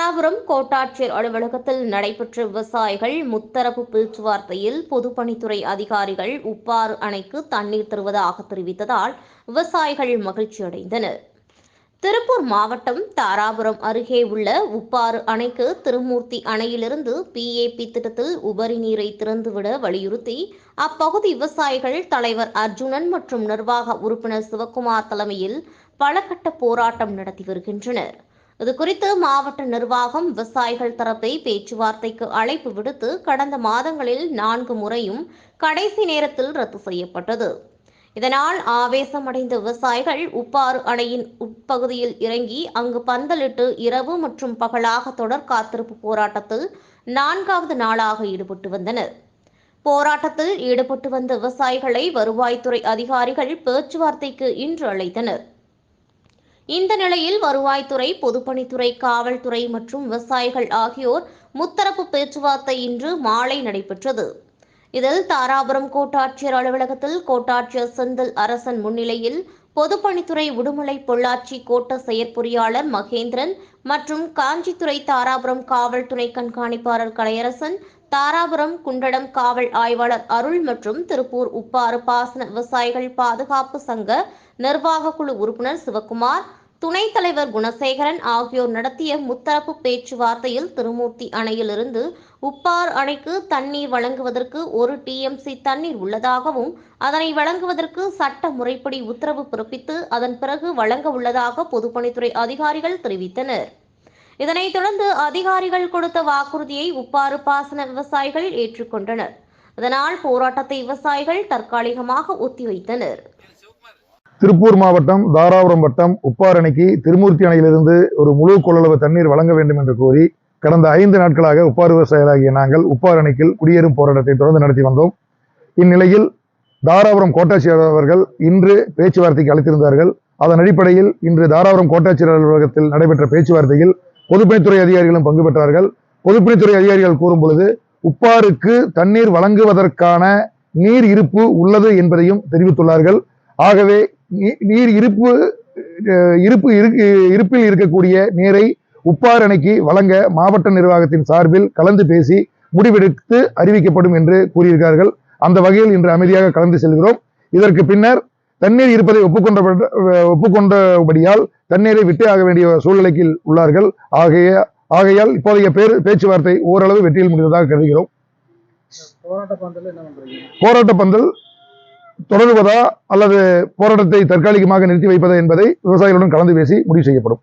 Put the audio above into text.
தாராபுரம் கோட்டாட்சியர் அலுவலகத்தில் நடைபெற்ற விவசாயிகள் முத்தரப்பு பேச்சுவார்த்தையில் பொதுப்பணித்துறை அதிகாரிகள் உப்பாறு அணைக்கு தண்ணீர் தருவதாக தெரிவித்ததால் விவசாயிகள் மகிழ்ச்சியடைந்தனர். திருப்பூர் மாவட்டம் தாராபுரம் அருகே உள்ள உப்பாறு அணைக்கு திருமூர்த்தி அணையிலிருந்து பிஏபி திட்டத்தில் உபரி நீரை திறந்துவிட வலியுறுத்தி அப்பகுதி விவசாயிகள் தலைவர் அர்ஜுனன் மற்றும் நிர்வாக உறுப்பினர் சிவக்குமார் தலைமையில் பல கட்ட போராட்டம் நடத்தி வருகின்றனர். இது குறித்து மாவட்ட நிர்வாகம் விவசாயிகள் தரப்பை பேச்சுவார்த்தைக்கு அழைப்பு விடுத்து கடந்த மாதங்களில் நான்கு முறையும் கடைசி நேரத்தில் ரத்து செய்யப்பட்டது. இதனால் ஆவேசமடைந்த விவசாயிகள் உப்பாறு அணையின் உட்பகுதியில் இறங்கி அங்கு பந்தலிட்டு இரவு மற்றும் பகலாக தொடர் காத்திருப்பு போராட்டத்தில் நான்காவது நாளாக ஈடுபட்டு வந்தனர். போராட்டத்தில் ஈடுபட்டு வந்த விவசாயிகளை வருவாய்த்துறை அதிகாரிகள் பேச்சுவார்த்தைக்கு இன்று அழைத்தனர். இந்த நிலையில் வருவாய்த்துறை பொதுப்பணித்துறை காவல்துறை மற்றும் விவசாயிகள் ஆகியோர் முத்தரப்பு பேச்சுவார்த்தை இன்று மாலை நடைபெற்றது. இதில் தாராபுரம் கோட்டாட்சியர் அலுவலகத்தில் கோட்டாட்சியர் செந்தில் அரசன் முன்னிலையில் பொதுப்பணித்துறை உடுமலை பொள்ளாச்சி கோட்ட செயற்பொறியாளர் மகேந்திரன் மற்றும் காஞ்சித்துறை தாராபுரம் காவல் துணை கண்காணிப்பாளர் கலையரசன் தாராபுரம் குண்டடம் காவல் ஆய்வாளர் அருள் மற்றும் திருப்பூர் உப்பாறு பாசன விவசாயிகள் பாதுகாப்பு சங்க நிர்வாக குழு உறுப்பினர் சிவக்குமார் துணைத் தலைவர் குணசேகரன் ஆகியோர் நடத்திய முத்தரப்பு பேச்சுவார்த்தையில் திருமூர்த்தி அணையிலிருந்து உப்பார் அணைக்கு தண்ணீர் வழங்குவதற்கு ஒரு டிஎம்சி தண்ணீர் உள்ளதாகவும் அதனை வழங்குவதற்கு சட்ட முறைப்படி உத்தரவு பிறப்பித்து அதன் பிறகு வழங்க உள்ளதாக பொதுப்பணித்துறை அதிகாரிகள் தெரிவித்தனர். இதனைத் தொடர்ந்து அதிகாரிகள் கொடுத்த வாக்குறுதியை உப்பாறு பாசன விவசாயிகள் ஏற்றுக்கொண்டனர். அதனால் போராட்டத்தை விவசாயிகள் தற்காலிகமாக ஒத்திவைத்தனர். திருப்பூர் மாவட்டம் தாராபுரம் வட்டம் உப்பார் அணைக்கு திருமூர்த்தி அணையிலிருந்து ஒரு முழு கொள்ளளவு தண்ணீர் வழங்க வேண்டும் என்று கோரி கடந்த ஐந்து நாட்களாக உப்பார் விவசாயிகளாகிய நாங்கள் உப்பார் அணைக்கில் குடியேறும் போராட்டத்தை தொடர்ந்து நடத்தி வந்தோம். இந்நிலையில் தாராபுரம் கோட்டாட்சியர் அவர்கள் இன்று பேச்சுவார்த்தைக்கு அழைத்திருந்தார்கள். அதன் அடிப்படையில் இன்று தாராபுரம் கோட்டாட்சியர் அலுவலகத்தில் நடைபெற்ற பேச்சுவார்த்தையில் பொதுப்பணித்துறை அதிகாரிகளும் பங்கு பெற்றார்கள். பொதுப்பணித்துறை அதிகாரிகள் கூறும் பொழுது உப்பாருக்கு தண்ணீர் வழங்குவதற்கான நீர் இருப்பு உள்ளது என்பதையும் தெரிவித்துள்ளார்கள். ஆகவே நீர் இருப்பு இருப்பு இருக்கு இருப்பில் இருக்கக்கூடிய நீரை உப்பார் அணைக்கு வழங்க மாவட்ட நிர்வாகத்தின் சார்பில் கலந்து பேசி முடிவெடுத்து அறிவிக்கப்படும் என்று கூறியிருக்கிறார்கள். அந்த வகையில் இன்று அமைதியாக கலந்து செல்கிறோம். இதற்கு பின்னர் தண்ணீர் இருப்பதை ஒப்புக்கொண்ட ஒப்புக்கொண்டபடியால் தண்ணீரை விட்டு ஆக வேண்டிய சூழ்நிலைக்கு உள்ளார்கள். ஆகைய ஆகையால் இப்போதைய பேரு பேச்சுவார்த்தை ஓரளவு வெற்றியில் முடிந்ததாக கருதுகிறோம். போராட்ட பந்தல் என்ன பண்றீங்க? போராட்ட பந்தல் தொடருவதா அல்லது போராட்டத்தை தற்காலிகமாக நிறுத்தி வைப்பதா என்பதை விவசாயிகளுடன் கலந்து பேசி முடிவு செய்யப்படும்.